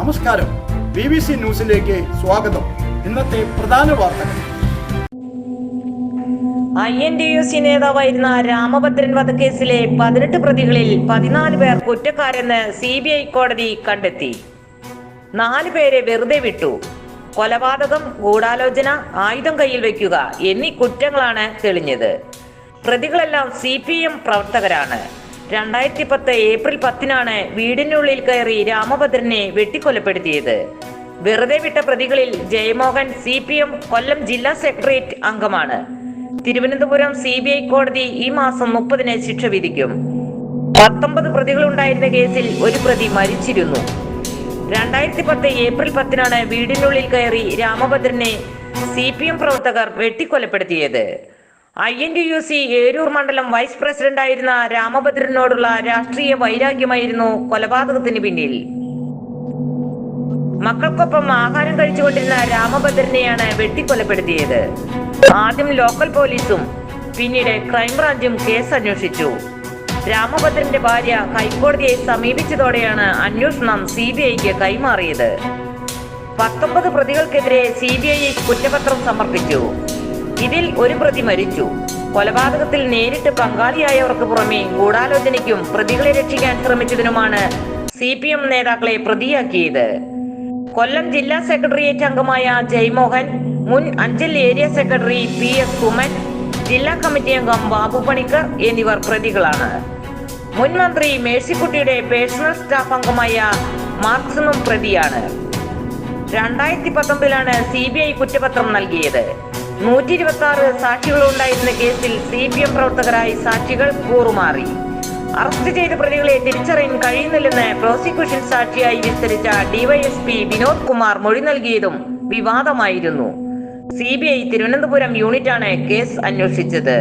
നമസ്കാരം. B B C ന്യൂസിലേക്ക് സ്വാഗതം. ഇന്നത്തെ പ്രധാന വാർത്തകൾ. I N T U C നേതാവായിരുന്ന രാമഭദ്രൻ വധക്കേസിലെ പതിനെട്ട് പ്രതികളിൽ പതിനാല് പേർ കുറ്റക്കാരെന്ന് സി ബി ഐ കോടതി കണ്ടെത്തി. നാല് പേരെ വെറുതെ വിട്ടു. കൊലപാതകം ഗൂഢാലോചന ആയുധം കയ്യിൽ വയ്ക്കുക എന്നീ കുറ്റങ്ങളാണ് തെളിഞ്ഞത്. പ്രതികളെല്ലാം സി പി എം പ്രവർത്തകരാണ്. രണ്ടായിരത്തി പത്ത് ഏപ്രിൽ പത്തിനാണ് വീടിനുള്ളിൽ കയറി രാമഭദ്രനെ വെട്ടിക്കൊലപ്പെടുത്തിയത്. വെറുതെ വിട്ട പ്രതികളിൽ Jayamohan C P M Kollam ജില്ലാ സെക്രട്ടേറിയറ്റ് അംഗമാണ്. തിരുവനന്തപുരം സി ബി ഐ കോടതി ഈ മാസം മുപ്പതിന് ശിക്ഷ വിധിക്കും. പത്തൊമ്പത് പ്രതികളുണ്ടായിരുന്ന കേസിൽ ഒരു പ്രതി മരിച്ചിരുന്നു. രണ്ടായിരത്തി പത്ത് ഏപ്രിൽ പത്തിനാണ് വീടിനുള്ളിൽ കയറി രാമഭദ്രനെ സി പി എം പ്രവർത്തകർ വെട്ടിക്കൊലപ്പെടുത്തിയത്. I N T U C Eroor മണ്ഡലം വൈസ് പ്രസിഡന്റ് ആയിരുന്ന രാമഭദ്രനോടുള്ള രാഷ്ട്രീയ വൈരാഗ്യമായിരുന്നു കൊലപാതകത്തിന് പിന്നിൽ. മക്കൾക്കൊപ്പം ആഹാരം കഴിച്ചുകൊണ്ടിരുന്ന രാമഭദ്രനെയാണ് വെട്ടിക്കൊലപ്പെടുത്തിയത്. ആദ്യം ലോക്കൽ പോലീസും പിന്നീട് ക്രൈംബ്രാഞ്ചും കേസ് അന്വേഷിച്ചു. രാമഭദ്രന്റെ ഭാര്യ ഹൈക്കോടതിയെ സമീപിച്ചതോടെയാണ് അന്വേഷണം സി ബി ഐക്ക് കൈമാറിയത്. പത്തൊമ്പത് പ്രതികൾക്കെതിരെ സി ബി ഐ കുറ്റപത്രം സമർപ്പിച്ചു. ഇതിൽ ഒരു പ്രതി മരിച്ചു. കൊലപാതകത്തിൽ നേരിട്ട് പങ്കാളിയായവർക്ക് പുറമെ ഗൂഢാലോചനയ്ക്കും പ്രതികളെ രക്ഷിക്കാൻ ശ്രമിച്ചതിനുമാണ് സി പി എം നേതാക്കളെ പ്രതിയാക്കിയത്. കൊല്ലം ജില്ലാ സെക്രട്ടേറിയറ്റ് അംഗമായ ജയ്മോഹൻ മുൻ Anchal area secretary P S Suman ജില്ലാ കമ്മിറ്റി അംഗം ബാബു പണിക്കർ എന്നിവർ പ്രതികളാണ്. മുൻ മന്ത്രി മേഴ്സിക്കുട്ടിയുടെ പേഴ്സണൽ സ്റ്റാഫ് അംഗമായ മാർക്സിമും പ്രതിയാണ്. രണ്ടായിരത്തി പത്തൊമ്പതിലാണ് സി ബി ഐ കുറ്റപത്രം നൽകിയത്. നൂറ്റി ഇരുപത്തി ആറ് സാക്ഷികളുണ്ടായിരുന്ന കേസിൽ സി പി എം പ്രവർത്തകരായി സാക്ഷികൾ കൂറുമാറി. അറസ്റ്റ് ചെയ്ത പ്രതികളെ തിരിച്ചറിയാൻ കഴിയുന്നില്ലെന്ന് പ്രോസിക്യൂഷൻ സാക്ഷിയായി വിസ്തരിച്ച ഡിവൈഎസ്പി വിനോദ് കുമാർ മൊഴി നൽകിയതും വിവാദമായിരുന്നു. സി ബി ഐ തിരുവനന്തപുരം യൂണിറ്റാണ് കേസ് അന്വേഷിച്ചത്.